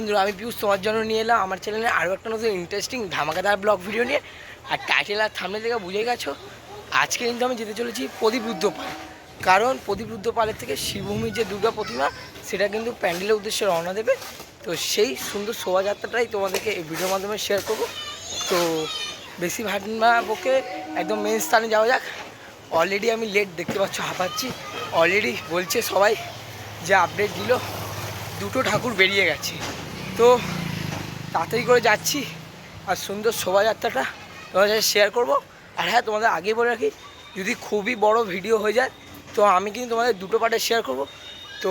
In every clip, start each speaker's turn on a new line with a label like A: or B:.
A: বন্ধুরা, আমি পিউষ, তোমার জন্য নিয়ে এলাম। আমার চ্যানেলে আরও একটা নতুন ইন্টারেস্টিং ধামাকাদার ব্লগ ভিডিও নিয়ে। আর টাইটেল আর থামনে থেকে বুঝে গেছো? আজকে কিন্তু আমি যেতে চলেছি প্রদীপ রুদ্রপাল কারণ প্রদীপ রুদ্রপালের থেকে শিবভূমির যে দুর্গা প্রতিমা, সেটা কিন্তু প্যান্ডেলের উদ্দেশ্যে রওনা দেবে। তো সেই সুন্দর শোভাযাত্রাটাই তোমাদেরকে এই ভিডিওর মাধ্যমে শেয়ার করব। তো বেশি ভাবনা বকে একদম মেন স্থানে যাওয়া যাক। অলরেডি আমি লেট দেখতে পাচ্ছ, হাঁপাচ্ছি। অলরেডি বলছে সবাই যে আপডেট দিল। দুটো ঠাকুর বেরিয়ে গেছে। তো তাড়াতাড়ি করে যাচ্ছি আর সুন্দর শোভাযাত্রাটা তোমাদের সাথে শেয়ার করব। আর হ্যাঁ তোমাদের আগে বলে রাখি, যদি খুবই বড় ভিডিও হয়ে যায়, তো আমি কিন্তু তোমাদের দুটো পার্টে শেয়ার করব। তো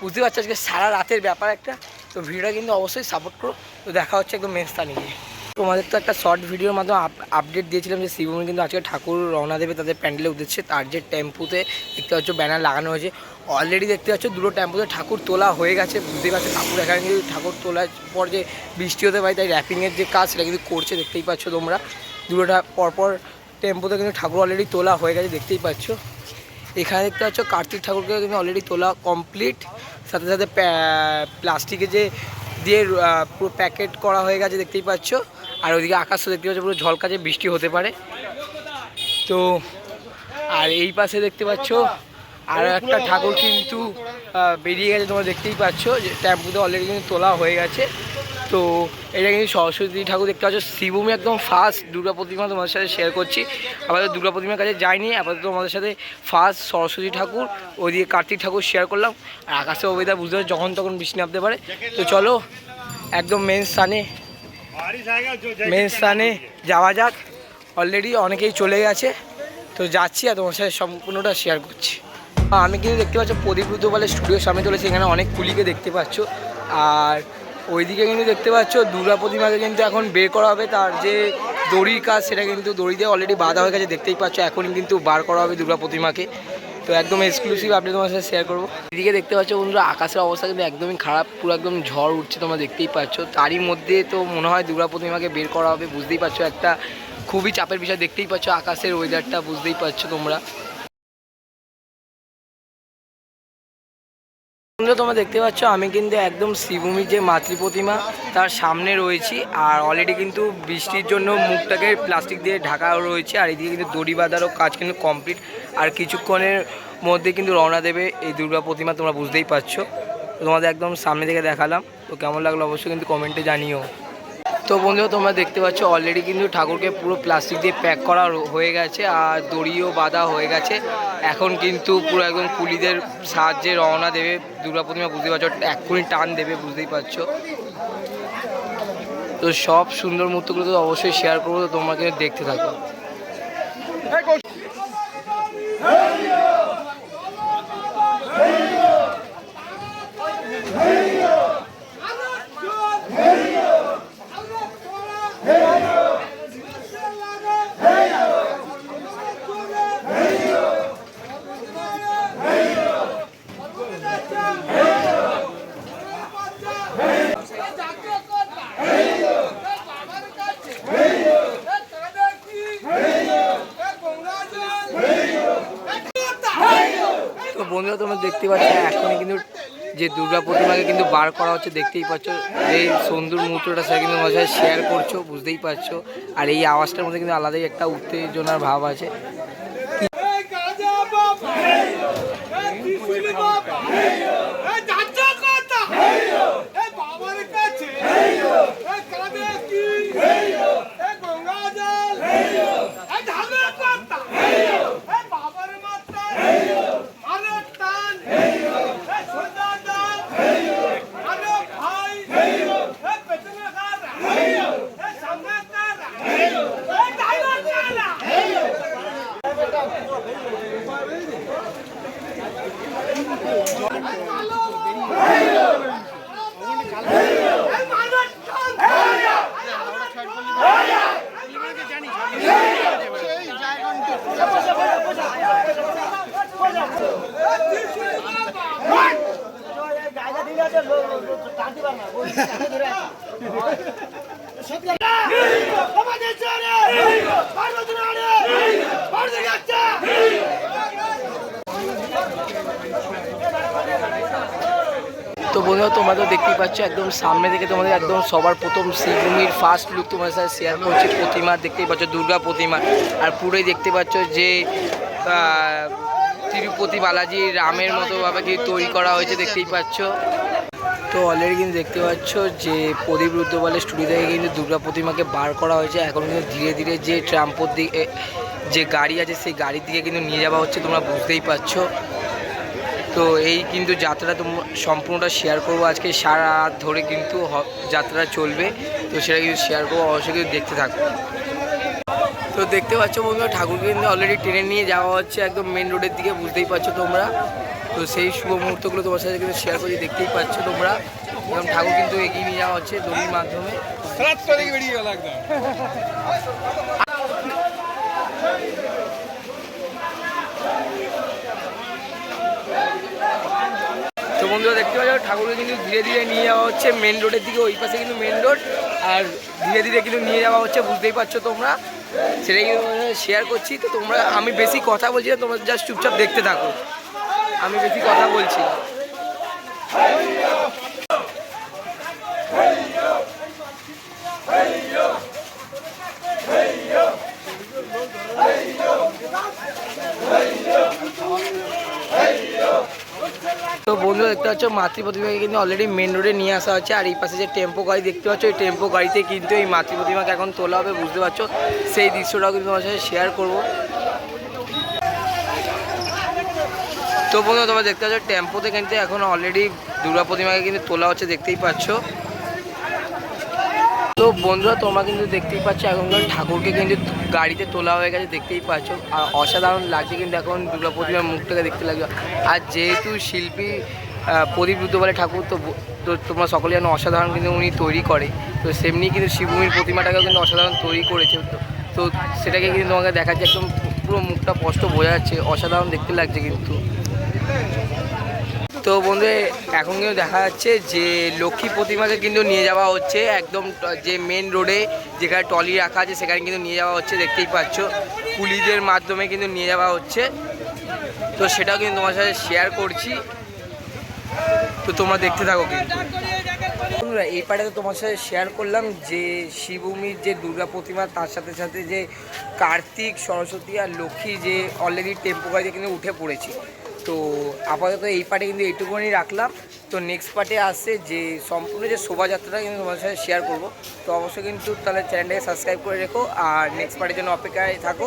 A: বুঝতে পারছ আজকে সারা রাতের ব্যাপার একটা, তো ভিডিওটা কিন্তু অবশ্যই সাপোর্ট করো। তো দেখা হচ্ছে একদম মেন নিয়ে তোমাদের তো একটা শর্ট ভিডিওর মাধ্যমে আপডেট দিয়েছিলাম যে শিবভূমি কিন্তু আজকে ঠাকুর রওনা দেবে তাদের প্যান্ডেলের উদ্দেশ্যে। তার যে টেম্পুতে দেখতে পাচ্ছ ব্যানার লাগানো হয়েছে। অলরেডি দেখতে পাচ্ছ দুটো টেম্পুতে ঠাকুর তোলা হয়ে গেছে। বুঝতেই পারছ, ঠাকুর এখানে কিন্তু ঠাকুর তোলার পর যে বৃষ্টি হতে পারে, তাই র্যাপিংয়ের যে কাজ সেটা কিন্তু করছে, দেখতেই পাচ্ছ তোমরা। দুটোটা পরপর টেম্পুতে কিন্তু ঠাকুর অলরেডি তোলা হয়ে গেছে, দেখতেই পাচ্ছ। এখানে দেখতে পাচ্ছ কার্তিক ঠাকুরকে কিন্তু অলরেডি তোলা কমপ্লিট সাথে সাথে প্লাস্টিকে যে দিয়ে পুরো প্যাকেট করা হয়ে গেছে, দেখতেই পাচ্ছ। আর ওইদিকে আকাশ দেখতে পাচ্ছ, পুরো ঝলকাছে বৃষ্টি হতে পারে। তো, আর এই পাশে দেখতে পাচ্ছ, আর একটা ঠাকুর কিন্তু বেরিয়ে গেছে, তোমরা দেখতেই পাচ্ছ যে ট্যাম্পুতে অলরেডি কিন্তু তোলা হয়ে গেছে। তো, এটা কিন্তু সরস্বতী ঠাকুর দেখতে পাচ্ছ, শিবভূমি একদম ফার্স্ট দুর্গা প্রতিমা তোমাদের সাথে শেয়ার করছি। আপাতত দুর্গা প্রতিমার কাছে যাইনি, আপাতত তোমাদের সাথে ফার্স্ট সরস্বতী ঠাকুর, ওইদিকে কার্তিক ঠাকুর শেয়ার করলাম। আর আকাশে ওয়েদার বুঝতে যখন তখন বৃষ্টি নামতে পারে। তো চলো, একদম মেন স্থানে মেন স্থানে যাওয়া যাক। অলরেডি অনেকেই চলে গেছে। তো যাচ্ছি আর তোমার সাথে সম্পূর্ণটা শেয়ার করছি। আমি কিন্তু দেখতে পাচ্ছ প্রদীপ রুদ্রপালের স্টুডিওর সামনে চলেছে। এখানে অনেক কুলিকে দেখতে পাচ্ছ। আর ওইদিকে কিন্তু দেখতে পাচ্ছ দুর্গা প্রতিমাকে কিন্তু এখন বের করা হবে। তার যে দড়ির কাজ সেটা কিন্তু দড়ি দিয়ে অলরেডি বাঁধা হয়ে গেছে। দেখতেই পাচ্ছ এখনই কিন্তু বার করা হবে দুর্গা প্রতিমাকে তো একদম এক্সক্লুসিভ আপনি তোমার সাথে শেয়ার করব। এদিকে দেখতে পাচ্ছ বন্ধু আকাশের অবস্থা কিন্তু একদমই খারাপ, পুরো একদম ঝড় উঠছে তোমরা দেখতেই পাচ্ছ। তারই মধ্যে তো মনে হয় দুর্গা প্রতিমাকে বের করা হবে, বুঝতেই পারছ একটা খুবই চাপের বিষয়, দেখতেই পাচ্ছ আকাশের ওয়েদারটা বুঝতেই পারছ তোমরা। বন্ধুরা, তোমরা দেখতে পাচ্ছ, আমি কিন্তু একদম শ্রীভূমির যে মাতৃ প্রতিমা, তার সামনে রয়েছি। আর অলরেডি কিন্তু বৃষ্টির জন্য মুখটাকে প্লাস্টিক দিয়ে ঢাকা রয়েছে, আর এদিকে কিন্তু দড়ি বাঁধারও কাজ কিন্তু কমপ্লিট আর কিছুক্ষণের মধ্যে কিন্তু রওনা দেবে এই দুর্গা প্রতিমা, তোমরা বুঝতেই পারছ। তোমাদের একদম সামনে থেকে দেখালাম। তো কেমন লাগল অবশ্যই কিন্তু কমেন্টে জানিও। তো বন্ধুরা, তোমরা দেখতে পাচ্ছ অলরেডি কিন্তু ঠাকুরকে পুরো প্লাস্টিক দিয়ে প্যাক করা হয়ে গেছে আর দড়িও বাঁধা হয়ে গেছে। এখন কিন্তু পুরো একদম কুলিদের সাহায্যে রওনা দেবে দুর্গা প্রতিমা বুঝতেই পারছ, এক্ষুনি টান দেবে, বুঝতেই পারছ। তো সব সুন্দর মুহূর্তগুলো তো অবশ্যই শেয়ার করব, তো তোমরা কিন্তু দেখতে থাকো তো বন্ধুরা তোমরা দেখতে পাচ্ছ এখনই কিন্তু যে দুর্গা প্রতিমাকে কিন্তু বার করা হচ্ছে, দেখতেই পাচ্ছ। যে সুন্দর মুহূর্তটা সেটা কিন্তু সাথে শেয়ার করছ, বুঝতেই পারছ। আর এই আওয়াজটার মধ্যে কিন্তু আলাদাই একটা উত্তেজনার ভাব আছে
B: এই গাজা বাবা এই ত্রিশুলি বাবা এই যাচ্ছা কথা এই বাবার কাছে এই কাঁদে কি এই গঙ্গা জল এই ধামের কথা এই বাবার মাথা আরে টান এই সোজা দান আরে ভাই এই পেছনে খারা এই সামনে তারা এই ড্রাইভার চালা এই মানব টান আমাদের চলে পার্বতী নাড়ে পার্বতী যাচ্ছে
A: তো বন্ধুরা, তোমরা তো দেখতেই পাচ্ছ, একদম সামনে থেকে তোমাদের একদম সবার প্রথম শ্রীভূমির ফার্স্ট লুক তোমাদের সাথে শেয়ার করছি। প্রতিমা দেখতেই পাচ্ছ, দুর্গা প্রতিমা। আর পুরোই দেখতে পাচ্ছ যে তিরুপতি বালাজি রামের মতোভাবে কি তৈরি করা হয়েছে দেখতেই পাচ্ছ। তো অলরেডি কিন্তু দেখতে পাচ্ছ যে, প্রদীপ রুদ্রপালের স্টুডিও থেকে কিন্তু দুর্গা প্রতিমাকে বার করা হয়েছে। এখন কিন্তু ধীরে ধীরে যে ট্রাম্পোর দিকে, যে গাড়ি আছে, সেই গাড়ির দিকে কিন্তু নিয়ে যাওয়া হচ্ছে, তোমরা বুঝতেই পারছ। তো এই কিন্তু যাত্রা তোমরা সম্পূর্ণটা শেয়ার করব। আজকে সারা রাত ধরে কিন্তু যাত্রাটা চলবে। তো সেটা কিন্তু শেয়ার করব। অবশ্যই কিন্তু দেখতে থাকব তো দেখতে পাচ্ছ বন্ধুরা, ঠাকুরকে কিন্তু অলরেডি ট্রেনে নিয়ে যাওয়া হচ্ছে একদম মেন রোডের দিকে, বুঝতেই পারছ তোমরা। তো সেই শুভ মুহূর্তগুলো তোমার সাথে কিন্তু শেয়ার করছি, দেখতেই পাচ্ছ তোমরা। এবং ঠাকুর কিন্তু এগিয়ে নিয়ে যাওয়া হচ্ছে দড়ির মাধ্যমে
B: বেরিয়ে গেল একদম
A: তো বন্ধুরা দেখতে পাচ্ছ ঠাকুরকে কিন্তু ধীরে ধীরে নিয়ে যাওয়া হচ্ছে মেন রোডের দিকে, ওই পাশে কিন্তু মেন রোড আর ধীরে ধীরে কিন্তু নিয়ে যাওয়া হচ্ছে, বুঝতেই পারছ তোমরা? সেটাই শেয়ার করছি। তো তোমরা, আমি বেশি কথা বলছি না, তোমরা জাস্ট চুপচাপ দেখতে থাকো। আমি বেশি কথা বলছি না। তো বন্ধু দেখতে পাচ্ছ, মাতৃ প্রতিমাকে কিন্তু অলরেডি মেন রোডে নিয়ে আসা হচ্ছে। আর এই পাশে যে টেম্পো গাড়ি দেখতে পাচ্ছ, এই টেম্পো গাড়িতে কিন্তু এই মাতৃ প্রতিমাকে এখন তোলা হবে, বুঝতে পারছ? সেই দৃশ্যটাও কিন্তু তোমার সাথে শেয়ার করব। তো বন্ধু তোমরা দেখতে পাচ্ছ টেম্পোতে কিন্তু এখন অলরেডি দুর্গা প্রতিমাকে কিন্তু তোলা হচ্ছে, দেখতেই পাচ্ছ। তো বন্ধুরা, তোমরা কিন্তু দেখতেই পাচ্ছ এখনকার ঠাকুরকে কিন্তু গাড়িতে তোলা হয়ে গেছে, দেখতেই পাচ্ছ। আর অসাধারণ লাগছে কিন্তু এখন দুর্গা প্রতিমার মুখটাকে দেখতে লাগবে আর যেহেতু শিল্পী প্রদীপ রুদ্রপালে ঠাকুর, তো তো তোমরা সকলে জানো অসাধারণ কিন্তু উনি তৈরি করে। তো সেমনি কিন্তু শিবভূমির প্রতিমাটাকেও কিন্তু অসাধারণ তৈরি করেছে। তো তো সেটাকে কিন্তু তোমাকে দেখাচ্ছে, একদম পুরো মুখটা স্পষ্ট বোঝা যাচ্ছে, অসাধারণ দেখতে লাগছে কিন্তু। তো বন্ধু এখন কিন্তু দেখা যাচ্ছে যে লক্ষ্মী প্রতিমাকে কিন্তু নিয়ে যাওয়া হচ্ছে। একদম যে মেন রোডে যেখানে টলি রাখা আছে, সেখানে কিন্তু নিয়ে যাওয়া হচ্ছে, দেখতেই পাচ্ছ। কুলিদের মাধ্যমে কিন্তু নিয়ে যাওয়া হচ্ছে। তো সেটাও কিন্তু তোমার সাথে শেয়ার করছি। তো তোমরা দেখতে থাকো কিন্তু। বন্ধুরা, এই পাড়ে তো তোমার সাথে শেয়ার করলাম যে শিবভূমির যে দুর্গা প্রতিমা, তার সাথে সাথে যে কার্তিক, সরস্বতী আর লক্ষ্মী যে অলরেডি টেম্পো গাড়িতে কিন্তু উঠে পড়েছি। তো আপাতত এই পার্টে কিন্তু এইটুকুনি রাখলাম। তো নেক্সট পার্টে আসছে যে সম্পূর্ণ যে শোভাযাত্রাটা কিন্তু তোমার সাথে শেয়ার করব। তো অবশ্যই কিন্তু তাহলে চ্যানেলটাকে সাবস্ক্রাইব করে রেখো আর নেক্সট পার্টের জন্য অপেক্ষায় থাকো।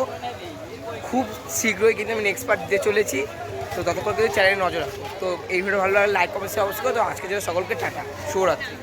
A: খুব শীঘ্রই কিন্তু আমি নেক্সট পার্ট দিতে চলেছি। তো ততক্ষণ কিন্তু চ্যানেলে নজর রাখো। তো এই ভিডিও ভালো লাগলে লাইক কমেন্ট অবশ্যই তো আজকের জন্য সকলকে টাটা। শুভরাত্রি।